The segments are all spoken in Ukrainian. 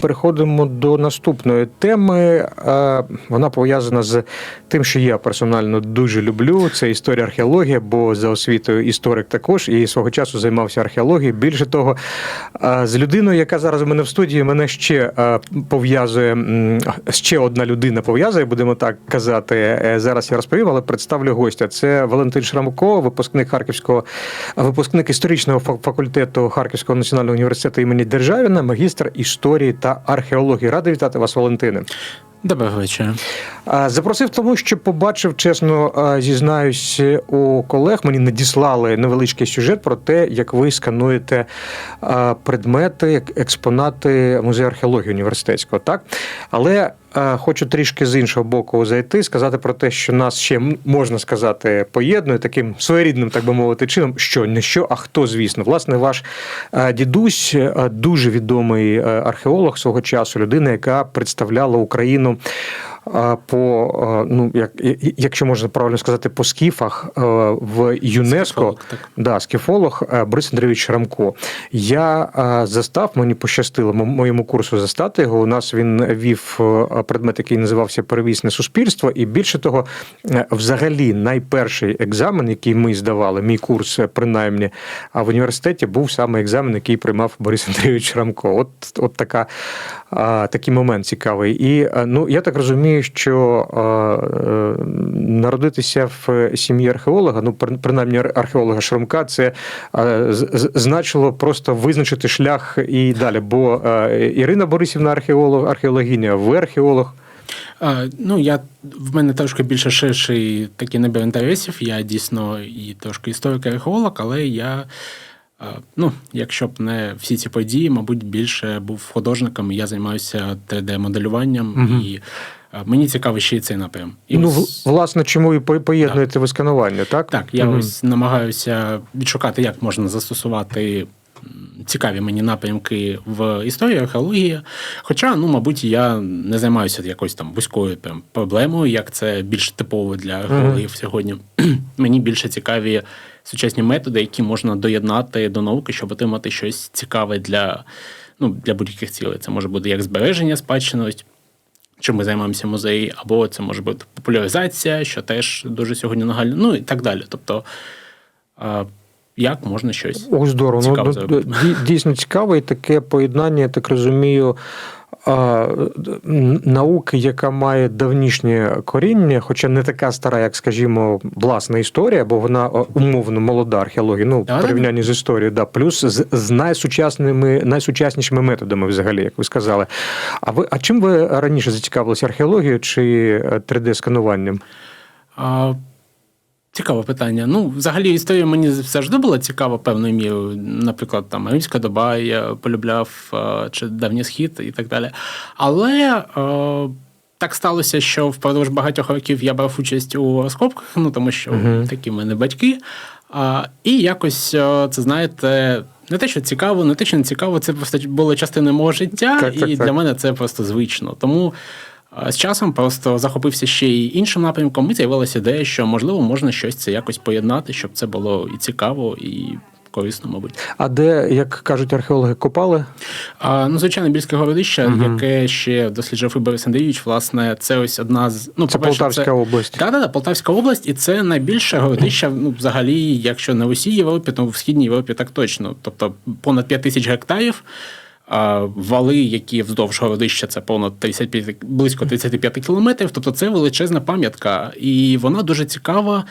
Переходимо до наступної теми. Е, Вона пов'язана з тим, що я персонально дуже люблю. Це історія археології, бо за освітою історик також і свого часу займався археологією. Більше того, е, з людиною, яка зараз у мене в студії, мене ще е, пов'язує ще одна людина пов'язує, будемо так казати. Зараз я розповім, але представлю гостя. Це Валентин Шрамко, випускник Харківського випускник історичного факультету Харківського національного університету імені Державіна, магістр історії та археології. Ради вітати вас, Валентине. Доброго вечора. Запросив тому, що побачив, чесно зізнаюсь, у колег мені надіслали невеличкий сюжет про те, як ви скануєте предмети, експонати музею археології університетського. Так, але хочу трішки з іншого боку зайти, сказати про те, що нас ще можна сказати поєднує таким своєрідним, так би мовити, чином, що не що, а хто, звісно. Власне, ваш дідусь дуже відомий археолог свого часу, людина, яка представляла Україну по ну як якщо можна правильно сказати, по скіфах в ЮНЕСКО. Скіфолог. Да, скіфолог Борис Андрійович Шрамко. Я застав, мені пощастило моєму курсу застати його. У нас він вів предмет, який називався Перевісне суспільство. І більше того, е, взагалі, найперший екзамен, який ми здавали, мій курс, е, принаймні, а в університеті був саме екзамен, який приймав Борис Андрійович Шрамко. От, от така, такий момент цікавий. І е, ну, я так розумію, що е, е, народитися в сім'ї археолога, ну принаймні археолога Шрамка, це значило просто визначити шлях і далі. Бо Ірина Борисівна археолог, археологиня, ви археолог. Ну, я, в мене трошки більше ширший такий набір інтересів. Я дійсно і трошки історик-археолог, але я, ну, якщо б не всі ці події, мабуть, більше був художником, я займаюся 3D-моделюванням, Мгм. і мені цікавий ще й цей напрям. І ну, ось- власне, чому і по- поєднуєте ви сканування, так? Так, я Мгм. ось намагаюся відшукати, як можна застосувати цікаві мені напрямки в історії, археології. Хоча, ну, мабуть, я не займаюся якоюсь там вузькою прям проблемою, як це більш типово для археологів сьогодні. Мені більше цікаві сучасні методи, які можна доєднати до науки, щоб отримати щось цікаве для, ну, для будь-яких цілей. Це може бути як збереження спадщини, чим ми займаємося музеї, або це може бути популяризація, що теж дуже сьогодні нагально, ну і так далі. Тобто, як можна щось. О, здорово. Цікаво ну, зробити. дійсно цікаво, і таке поєднання, я так розумію. Науки, яка має давнішнє коріння, хоча не така стара, як, скажімо, власна історія, бо вона умовно молода археологія, ну, в порівнянні з історією, да, плюс з, з найсучасними, найсучаснішими методами, взагалі, як ви сказали. А ви а чим ви раніше зацікавилися археологією чи 3D-скануванням? Цікаве питання. Ну, взагалі, історія мені завжди була цікава певною мірою. Наприклад, там Римська доба, я полюбляв, чи Давній Схід і так далі. Але. а, так сталося, що впродовж багатьох років я брав участь у розкопках, ну тому що Мгм. такі в мене батьки. А, і якось це знаєте, не те, що цікаво, не те, що не цікаво, це просто було частиною мого життя, Так, і так. для мене це просто звично. Тому з часом просто захопився ще й іншим напрямком, і з'явилася ідея, що можливо можна щось це якось поєднати, щоб це було і цікаво, і корисно, мабуть. А де, як кажуть археологи, копали? А, ну, звичайно, Більське городище, Мгм. яке ще досліджував і Борис Андрійович, власне, це ось одна з ну, Це Полтавська область. Так, так, так, Полтавська область, і це найбільше городище, ну, взагалі, якщо не в усій Європі, то в Східній Європі так точно. Тобто понад 5 тисяч гектарів. Вали, які вздовж городища, це понад 35, близько 35 кілометрів. Тобто це величезна пам'ятка, і вона дуже цікава.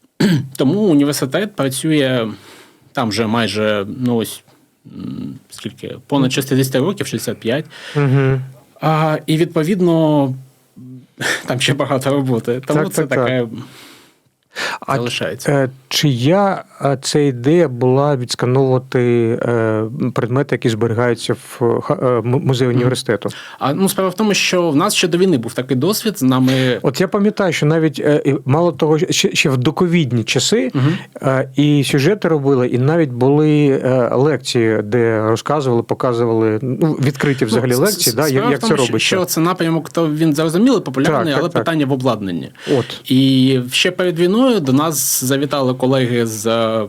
Тому університет працює там вже майже ну ось скільки понад 60 років, 65. Угу. А, і відповідно там ще багато роботи. Тому Так, це так, так. А залишається. Е, Чия е, ця ідея була відскановувати е, предмети, які зберігаються в музеї університету? А ну справа в тому, що в нас ще до війни був такий досвід з нами. От я пам'ятаю, що навіть мало того, ще, ще в доковідні часи е, і сюжети робили, і навіть були лекції, де розказували, показували ну, відкриті взагалі Ну, лекції, да, як, це тому, що- робиться. Що це напрямок, то він зрозумілий, популярний, Так, так, але так. питання в обладнанні. От. І ще перед війною до нас завітали колеги з е,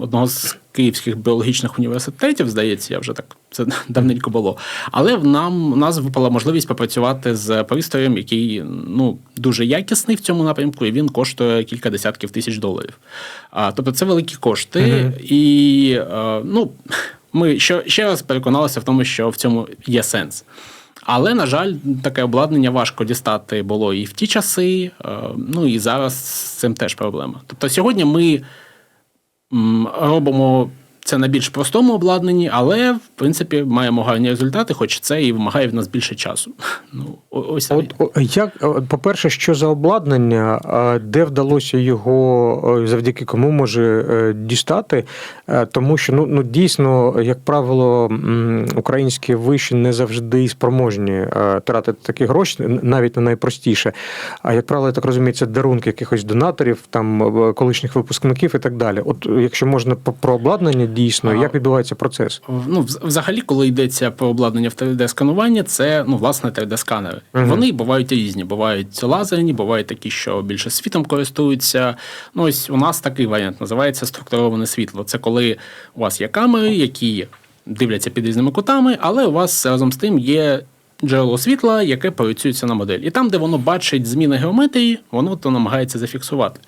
одного з київських біологічних університетів, здається, я вже так це давненько було. Але в нам у нас випала можливість попрацювати з пристроєм, який ну дуже якісний в цьому напрямку, і він коштує кілька десятків тисяч доларів. А, тобто це великі кошти, Мгм. і е, ну, ми ще, ще раз переконалися в тому, що в цьому є сенс. Але, на жаль, таке обладнання важко дістати було і в ті часи, е, ну і зараз з цим теж проблема. Тобто сьогодні ми робимо це на більш простому обладнанні, але в принципі маємо гарні результати, хоч це і вимагає в нас більше часу. Ну, ось От о, як, по-перше, що за обладнання, де вдалося його, завдяки кому може е, дістати? Е, Тому що ну, ну дійсно, як правило, українські виші не завжди спроможні е, тратити такі гроші, навіть на найпростіше. А як правило, я так розумію, це дарунки якихось донаторів, там колишніх випускників і так далі. От якщо можна про обладнання дійсно, А. як відбувається процес? Ну, взагалі, коли йдеться про обладнання в 3D-сканування, це ну, власне 3D-сканери. Мгм. Вони бувають різні. Бувають лазерні, бувають такі, що більше світом користуються. Ну, ось у нас такий варіант називається структуроване світло. Це коли у вас є камери, які дивляться під різними кутами, але у вас разом з тим є. Джерело світла, яке проєцюється на модель. І там, де воно бачить зміни геометрії, воно то намагається зафіксувати.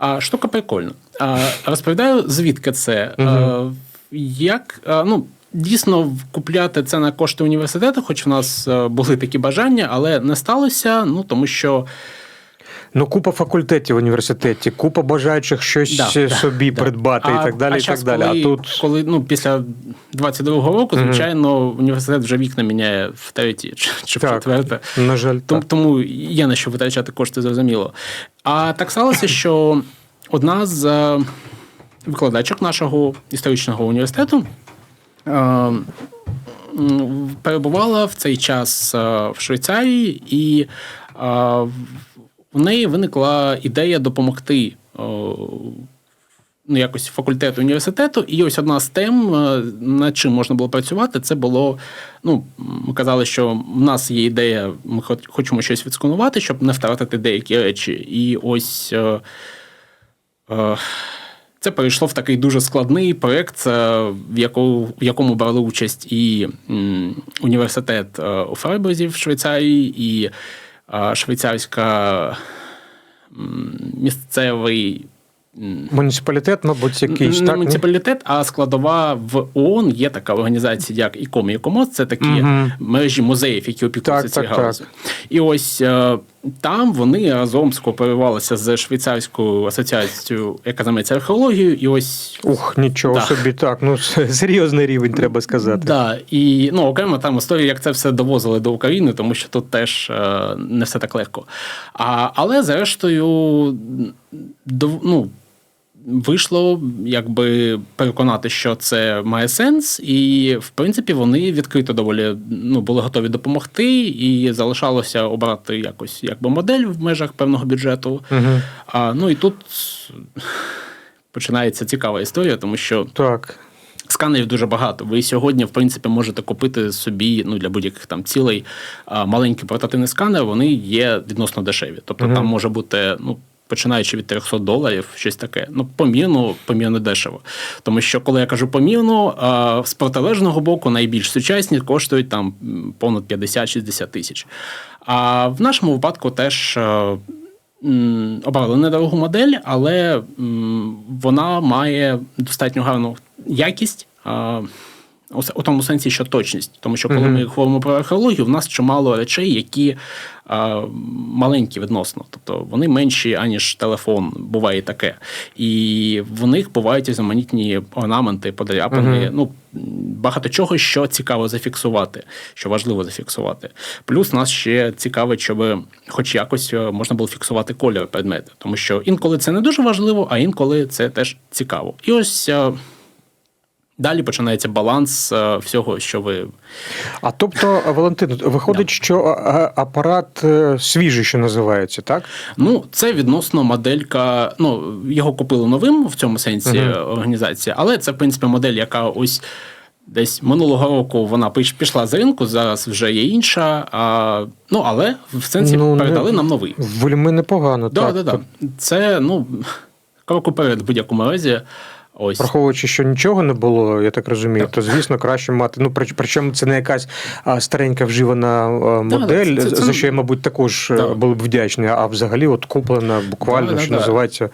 А штука прикольна. А, розповідаю, звідки це. А, як а, ну, дійсно купляти це на кошти університету, хоч у нас е, були такі бажання, але не сталося. Ну тому що Ну, купа факультетів в університеті, купа бажаючих щось Да, е, собі да. придбати і так далі. і щас, так далі. Коли, а тут коли ну, після 22-го року, звичайно, університет вже вікна міняє в третє чи, чи в четверте. на жаль, Тому, так. тому є на що витрачати кошти, зрозуміло. А так сталося, що одна з е, викладачок нашого історичного університету е, перебувала в цей час е, в Швейцарії, і в неї виникла ідея допомогти. е, Ну, якось факультету університету, і ось одна з тем, е, над чим можна було працювати, це було. Ну, ми казали, що в нас є ідея, ми хочемо щось відсканувати, щоб не втратити деякі речі. І ось е, е, це перейшло в такий дуже складний проєкт, е, в, якому, в якому брали участь і університет у Фрайбурзі в Швейцарії, і швейцарська місцевий. Муніципалітет, мабуть, якийсь не так. муніципалітет, а складова в ООН є така організація, як ІКОМ і КОМОС. Це такі угу. мережі музеїв, які опікуються цією галузі. І ось е, там вони разом скооперувалися з швейцарською асоціацією, яка займається археологією, і ось. Ух, нічого Да. собі так. Ну, серйозний рівень, треба сказати. Да, і ну, окремо там історія, як це все довозили до України, тому що тут теж е, не все так легко. А, але зрештою, до, ну, вийшло якби переконати, що це має сенс, і в принципі вони відкрито доволі ну, були готові допомогти, і залишалося обрати якось якби модель в межах певного бюджету. Угу. А, ну і тут починається цікава історія, тому що Так. Сканерів дуже багато. Ви сьогодні, в принципі, можете купити собі ну, для будь-яких там цілей маленький портативний сканер, вони є відносно дешеві. Тобто Мгм. там може бути, ну, починаючи від 300 доларів, щось таке. Ну, помірно, помірно дешево. Тому що, коли я кажу помірно, з протилежного боку найбільш сучасні коштують там понад 50-60 тисяч. А в нашому випадку теж. е, Обрали недорогу модель, але вона має достатньо гарну якість. У тому сенсі, що точність. Тому що коли Мгм. ми говоримо про археологію, в нас чимало речей, які а, маленькі відносно. Тобто вони менші, аніж телефон, буває таке. І в них бувають різноманітні орнаменти, подряпини. Мгм. Ну, багато чого, що цікаво зафіксувати, що важливо зафіксувати. Плюс нас ще цікавить, щоб хоч якось е, можна було фіксувати кольор предмету. Тому що інколи це не дуже важливо, а інколи це теж цікаво. І ось. Е, Далі починається баланс е, всього, що ви А тобто, Валентин, виходить, що апарат е, свіжий, що називається, так? Ну, це відносно моделька. Ну, його купили новим в цьому сенсі е, організація, але це, в принципі, модель, яка ось десь минулого року вона пішла з ринку, зараз вже є інша. А, ну, але в сенсі Ну, не- передали нам новий. Вельми непогано. Да, так. да, да. Це ну, крок уперед в будь-якому разі. Ось. Враховуючи, що нічого не було, я так розумію, Так. то звісно краще мати. Ну причому це не якась а, старенька вживана а, модель, це- це- за що я, мабуть, також е, Так. були б вдячні, а взагалі, от куплена буквально, да, що да. називається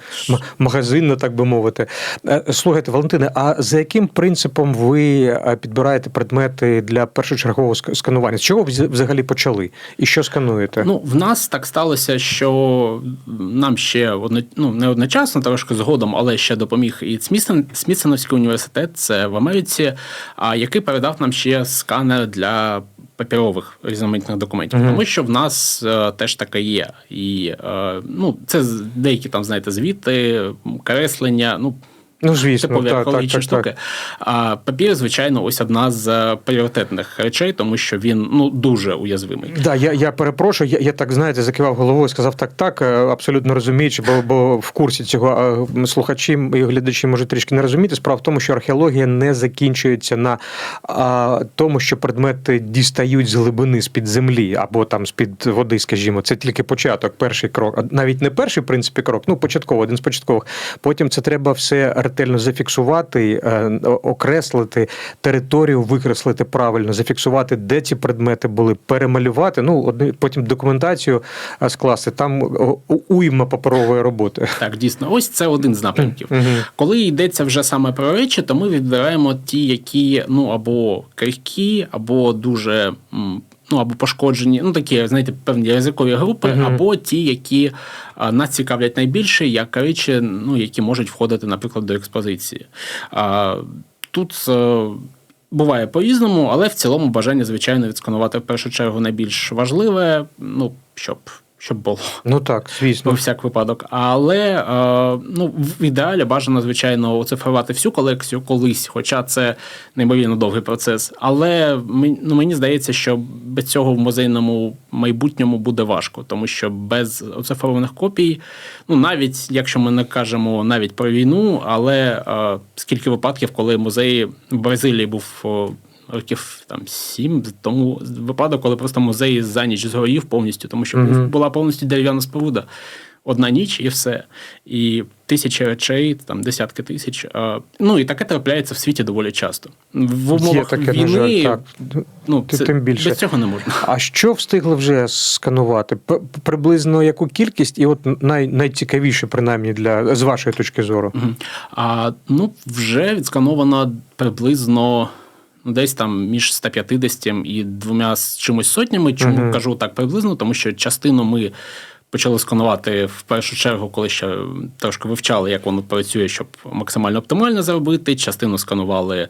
магазинна, так би мовити. Е, Слухайте, Валентине, а за яким принципом ви е, підбираєте предмети для першочергового сканування? З чого ви вз- взагалі почали? І що скануєте? Ну, в нас так сталося, що нам ще одно, ну, не одночасно, трошки згодом, але ще допоміг і Смітсон, Смітсоновський університет, це в Америці, а який передав нам ще сканер для Папірових різноманітних документів. Мгм. Тому що в нас е, теж таке є. І е, ну, це деякі там, знаєте, звіти, креслення. Ну, Ну, звісно, типові так, так, археологічні так, штуки. так. А папір, звичайно, ось одна з е, пріоритетних речей, тому що він ну дуже уязвимий. Да, я, я перепрошую, я, я так знаєте, закивав головою, сказав так, так, е, абсолютно розуміючи, бо, бо в курсі цього слухачі і глядачі можуть трішки не розуміти. Справа в тому, що археологія не закінчується на а, тому, що предмети дістають з глибини з під землі або там з під води, скажімо. Це тільки початок, перший крок. Навіть не перший, в принципі, крок, ну початково, один з початкових. Потім це треба все ретельно зафіксувати, е, окреслити територію, викреслити правильно, зафіксувати, де ці предмети були, перемалювати. Ну, потім документацію е, скласти. Там о, уйма паперової роботи. Так, дійсно, ось це один з напрямків. Коли йдеться вже саме про речі, то ми відбираємо ті, які ну або крихкі, або дуже. Ну, або пошкоджені, ну такі, знаєте, певні ризикові групи, Мгм. або ті, які нас цікавлять найбільше, як речі, ну, які можуть входити, наприклад, до експозиції. А, тут е, буває по-різному, але в цілому бажання, звичайно, відсканувати в першу чергу найбільш важливе, ну, щоб, щоб було Ну так, звісно. всяк випадок. Але е, ну, в ідеалі бажано, звичайно, оцифрувати всю колекцію колись, хоча це неймовірно довгий процес. Але ну, мені здається, що без цього в музейному майбутньому буде важко, тому що без оцифрованих копій, ну навіть якщо ми не кажемо навіть про війну, але е, скільки випадків, коли музей в Бразилії був. Років там сім тому випадок, коли просто музей за ніч згорів повністю, тому що Мгм. була повністю дерев'яна споруда. Одна ніч і все. І тисячі речей, там десятки тисяч. А, Ну і таке трапляється в світі доволі часто. В Є умовах таке, війни жаль, так. ну, це, тим більше. без цього не можна. А що встигли вже сканувати? Приблизно яку кількість, і от най, найцікавіше, принаймні, для з вашої точки зору. А ну, вже відскановано приблизно десь там між 150 і двома з чимось сотнями. Чому Мгм. кажу так приблизно? Тому що частину ми. Почали сканувати в першу чергу, коли ще трошки вивчали, як воно працює, щоб максимально оптимально зробити. Частину сканували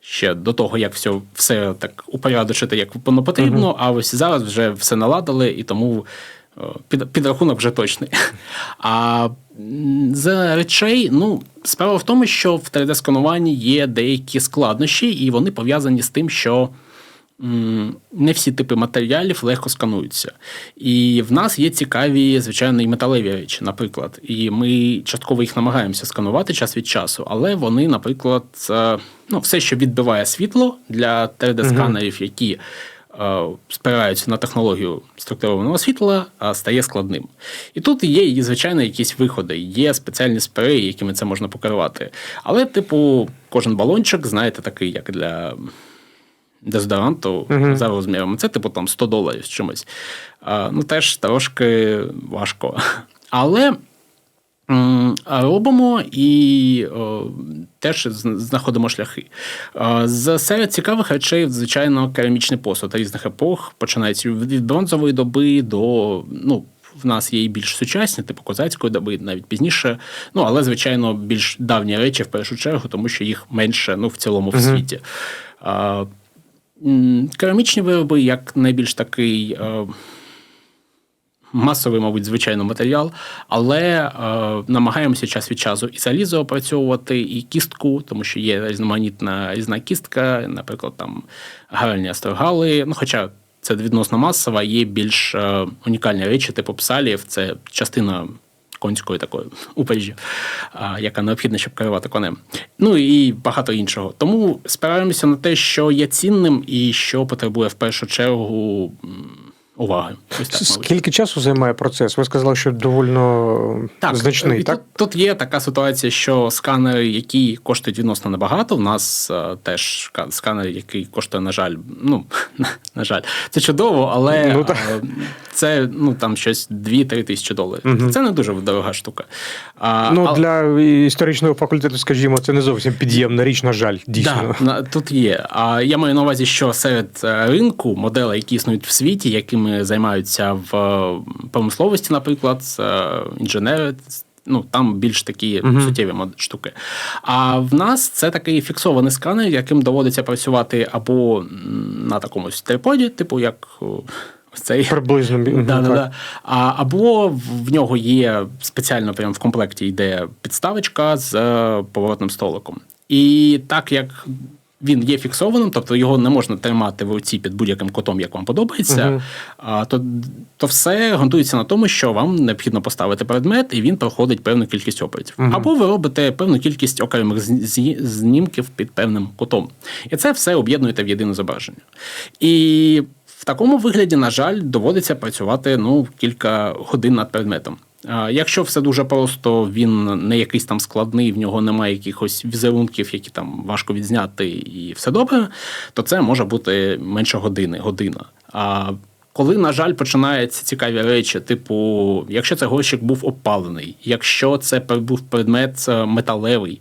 ще до того, як все, все так упорядочити, як воно потрібно. А ось зараз вже все наладили, і тому під, підрахунок вже точний. А з речей, ну, справа в тому, що в 3D-скануванні є деякі складнощі, і вони пов'язані з тим, що м, не всі типи матеріалів легко скануються. І в нас є цікаві, звичайно, і металеві речі, наприклад. І ми частково їх намагаємося сканувати час від часу, але вони, наприклад, е, ну, все, що відбиває світло для 3D-сканерів, які спираються на технологію структурованого світла, а стає складним. І тут є, звичайно, якісь виходи, є спеціальні спреї, якими це можна покерувати. Але, типу, кожен балончик, знаєте, такий, як для дезодоранту Мгм. за розміром. Це, типу, там 100 доларів з чимось. А, ну, теж трошки важко. Але. Робимо і о, теж знаходимо шляхи. З серед цікавих речей, звичайно, керамічний посуд різних епох, починається від бронзової доби до ну. В нас є і більш сучасні, типу козацької доби, навіть пізніше. Ну, але, звичайно, більш давні речі в першу чергу, тому що їх менше ну, в цілому в світі. А, керамічні вироби, як найбільш такий. е, масовий, мабуть, звичайно, матеріал, але е, намагаємося час від часу і залізо опрацьовувати, і кістку, тому що є різноманітна різна кістка, наприклад, там гаральні астрогали. Ну, хоча це відносно масова, є більш е, унікальні речі, типу псалів, це частина. Конської такої упряжі, яка необхідна, щоб керувати конем. Ну і багато іншого. Тому спираємося на те, що є цінним і що потребує в першу чергу уваги. Ось так, мабуть. Скільки часу займає процес? Ви сказали, що довольно значний, і так? Тут, тут є така ситуація, що сканери, які коштують відносно небагато, у нас е, теж сканер, який коштує, на жаль, ну на жаль, це чудово, але Ну, так. е, це ну там щось 2-3 тисячі доларів. Це не дуже дорога штука. А, Ну, але- для історичного факультету, скажімо, це не зовсім під'ємна річ, на жаль, дійсно. Да, тут є. А я маю на увазі, що серед е, ринку моделей, які існують в світі, якими займаються в е, промисловості, наприклад, е, інженери. Ну, там більш такі суттєві штуки. А в нас це такий фіксований сканер, яким доводиться працювати або на такомусь триподі, типу як о, ось цей. Приблизно. Да, да, да. А, або в нього є спеціально прямо в комплекті йде підставочка з е, поворотним столиком. І так як він є фіксованим, тобто його не можна тримати в руці під будь-яким кутом, як вам подобається, Мгм. а, то, то все ґрунтується на тому, що вам необхідно поставити предмет, і він проходить певну кількість опитів. Або ви робите певну кількість окремих знімків під певним кутом. І це все об'єднуєте в єдине зображення. І в такому вигляді, на жаль, доводиться працювати ну, кілька годин над предметом. Якщо все дуже просто, він не якийсь там складний, в нього немає якихось візерунків, які там важко відзняти, і все добре, то це може бути менше години, година. А коли, на жаль, починаються цікаві речі, типу, якщо це горщик був опалений, якщо це був предмет е, металевий,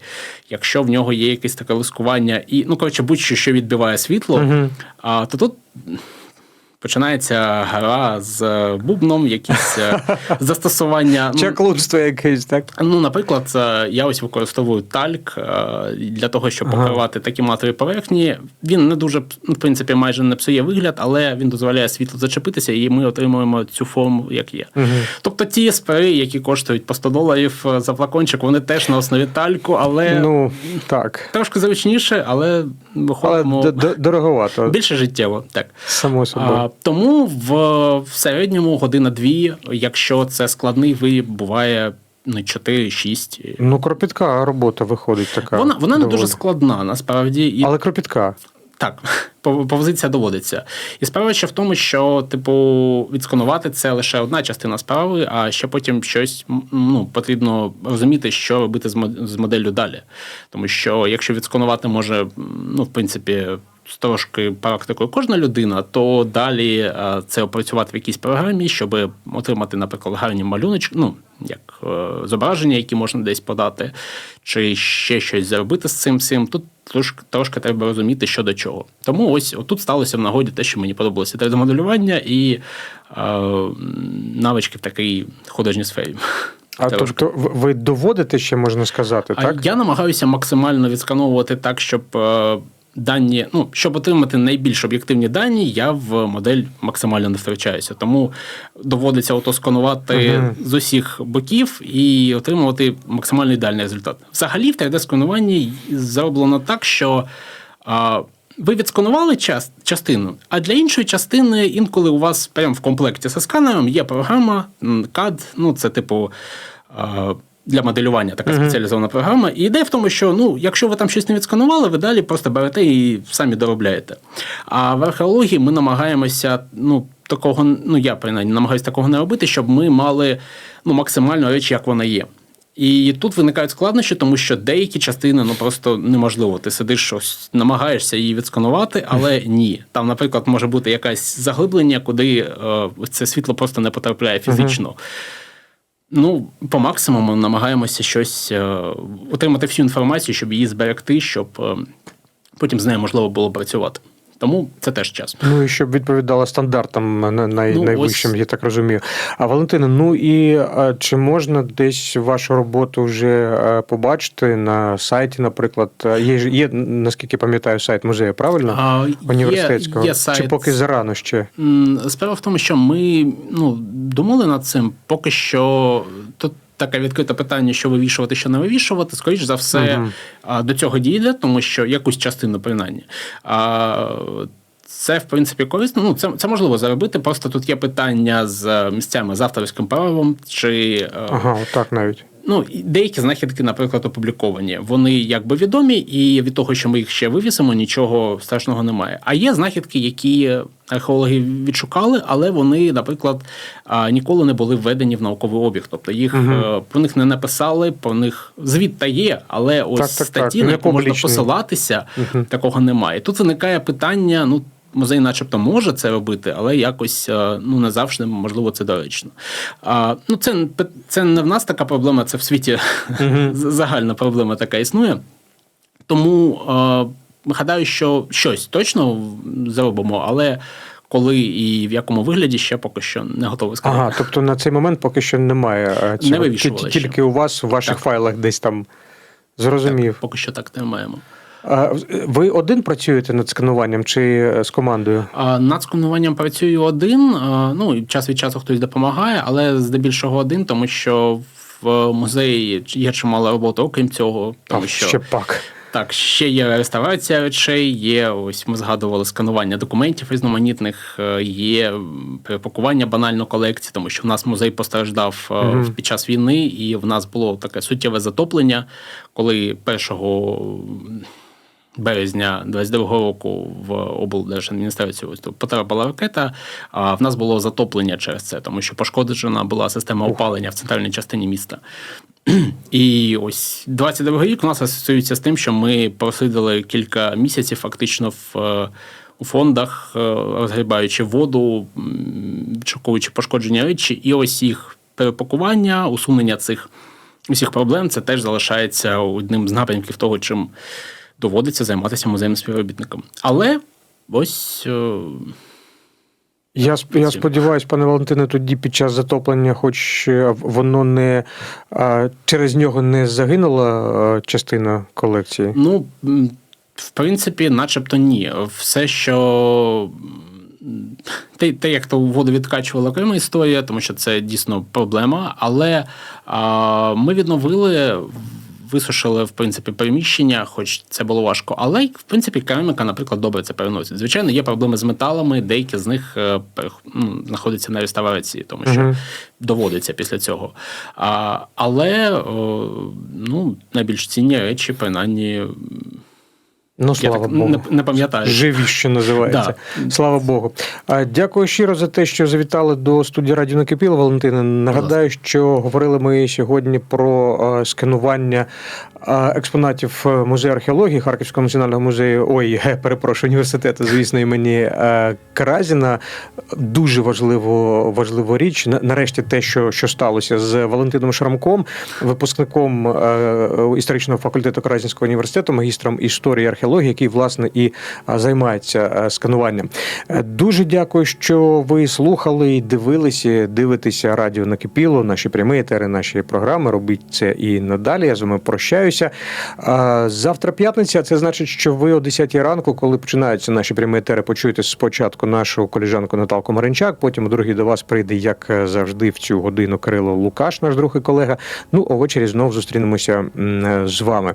якщо в нього є якесь таке лискування, і ну коротше, будь-що, що відбиває світло, а, то тут починається гра з е, бубном, якісь е, застосування. ну, Чаклунство якесь, так? Ну, наприклад, е, я ось використовую тальк для того, щоб покривати такі матові поверхні. Він не дуже, ну, в принципі, майже не псує вигляд, але він дозволяє світлу зачепитися, і ми отримуємо цю форму, як є. Тобто ті спери, які коштують по 100 доларів за флакончик, вони теж на основі тальку, але Ну, так. трошки зручніше, але виходимо дороговато, більше життєво. Так. само собою. Тому в, в середньому година-дві, якщо це складний виріб, буває ну, 4-6. Ну, кропітка робота виходить така. Вона, вона не дуже складна, насправді. І Але кропітка. так, повзитися доводиться. І справа ще в тому, що, типу, відсканувати це лише одна частина справи, а ще потім щось ну, потрібно розуміти, що робити з моделлю далі. Тому що якщо відсканувати може, ну, в принципі. Трошки практикою кожна людина, то далі е, це опрацювати в якійсь програмі, щоб отримати, наприклад, гарні малюночки, ну як е, зображення, які можна десь подати, чи ще щось зробити з цим всім. Тут трошки, трошки треба розуміти, що до чого. Тому ось тут сталося в нагоді те, що мені подобалося 3D-моделювання і е, навички в такій художній сфері. А тобто ви доводите ще можна сказати, А так? я намагаюся максимально відскановувати так, щоб е, дані, ну щоб отримати найбільш об'єктивні дані, я в модель максимально не втрачаюся. Тому доводиться ото сканувати Мгм. з усіх боків і отримувати максимально ідеальний результат. Взагалі, в 3D-скануванні зроблено так, що. А, ви відсканували час, частину, а для іншої частини інколи у вас прямо в комплекті зі сканером є програма CAD, ну це типу для моделювання така спеціалізована програма. І ідея в тому, що ну, якщо ви там щось не відсканували, ви далі просто берете і самі доробляєте. А в археології ми намагаємося, ну, такого, ну я принаймні намагаюся такого не робити, щоб ми мали ну, максимально речі, як вона є. І тут виникають складнощі, тому що деякі частини ну просто неможливо. Ти сидиш щось, намагаєшся її відсканувати, але ні. Там, наприклад, може бути якесь заглиблення, куди е, це світло просто не потрапляє фізично. Ну, по максимуму намагаємося щось е, отримати всю інформацію, щоб її зберегти, щоб е, потім з нею можливо було працювати. Тому це теж час. Ну і щоб відповідала стандартам на- най, Ну, найвищим, ось- я так розумію. А Валентина, ну і а, чи можна десь вашу роботу вже а, побачити на сайті, наприклад? Є ж- є, наскільки пам'ятаю, сайт музею, правильно? А, Університетського. Є, є сайт, Чи поки зарано ще? Справа в тому, що ми ну, думали над цим, поки що тут таке відкрите питання, що вивішувати, що не вивішувати. Скоріш за все, а, до цього дійде, тому що якусь частину принаймні. Це, в принципі, корисно. Ну, це, це можливо заробити. Просто тут є питання з місцями з авторським правом, чи е, Ага, так навіть. Ну, деякі знахідки, наприклад, опубліковані. Вони якби відомі, і від того, що ми їх ще вивісимо, нічого страшного немає. А є знахідки, які археологи відшукали, але вони, наприклад, ніколи не були введені в науковий обіг. Тобто їх е, про них не написали, про них звіт та є, але ось Так, так, так, статті, на яку можна посилатися, такого немає. Тут виникає питання: ну. Музей, начебто, може це робити, але якось е, ну не завжди можливо це доречно. А, ну це, це не в нас така проблема, це в світі загальна проблема така існує. Тому е, гадаю, що щось точно зробимо, але коли і в якому вигляді ще поки що не готовий сказати. Ага, тобто на цей момент поки що немає е, цього. Не вивішували Ті- ще. Тільки у вас у ваших Так. файлах десь там. Зрозумів. Поки що так не маємо. Ви один працюєте над скануванням чи е, з командою? Над скануванням працюю один. Ну, час від часу хтось допомагає, але здебільшого один, тому що в музеї є чимало роботи, окрім цього, тому А, що Ще пак. Так, ще є реставрація речей, є ось ми згадували сканування документів різноманітних, е, є перепакування банально колекції, тому що в нас музей постраждав е, Мгм. під час війни, і в нас було таке суттєве затоплення, коли 1 березня 22 року в облдержадміністрацію потрапила ракета. А в нас було затоплення через це, тому що пошкоджена була система опалення в центральній частині міста. І ось 22 рік у нас асоціюється з тим, що ми просидили кілька місяців фактично в. е, У фондах, е, розгрібаючи воду, відшуковуючи пошкодження речі, і ось їх перепакування, усунення цих усіх проблем, це теж залишається одним з напрямків того, чим доводиться займатися музейним співробітникам. Але ось е, Я, я сподіваюся, пане Валентине, тоді під час затоплення, хоч е, воно не через нього не загинула е, частина колекції. Ну, в принципі, начебто ні. Все, що. Те, те, як то воду відкачувала окрема історія, тому що це дійсно проблема. Але а, ми відновили, висушили в принципі приміщення, хоч це було важко. Але в принципі кераміка, наприклад, добре це переносить. Звичайно, є проблеми з металами, деякі з них е, ну, знаходяться на реставрації, тому що Мгм. доводиться після цього. А, але о, ну, найбільш цінні речі, принаймні, Ну, я слава так Богу. не, не пам'ятаю. Живі, що називається. Слава Богу. Дякую щиро за те, що завітали до студії Радіо Накипіло, Валентина. Нагадаю, що говорили ми сьогодні про сканування експонатів е, музею археології Харківського національного музею. Ой, перепрошую, університету, звісно, імені е, Каразіна. Дуже важливо, важливу річ. Нарешті те, що, що сталося з Валентином Шрамком, випускником е, історичного факультету Каразінського університету, магістром історії і археології, який власне і займається е, скануванням. Е, Дуже дякую, що ви слухали і дивилися, дивитеся радіо накипіло, наші прямі етери, наші програми. Робіть це і надалі. Я з вами прощаюся. Завтра п'ятниця. Це значить, що ви о 10 ранку, коли починаються наші прямі етери, почуєте спочатку нашу коліжанку Наталку Маринчак. Потім у другій до вас прийде, як е, завжди, в цю годину Кирило Лукаш, наш друг і колега. Ну, а ввечері знов зустрінемося з вами.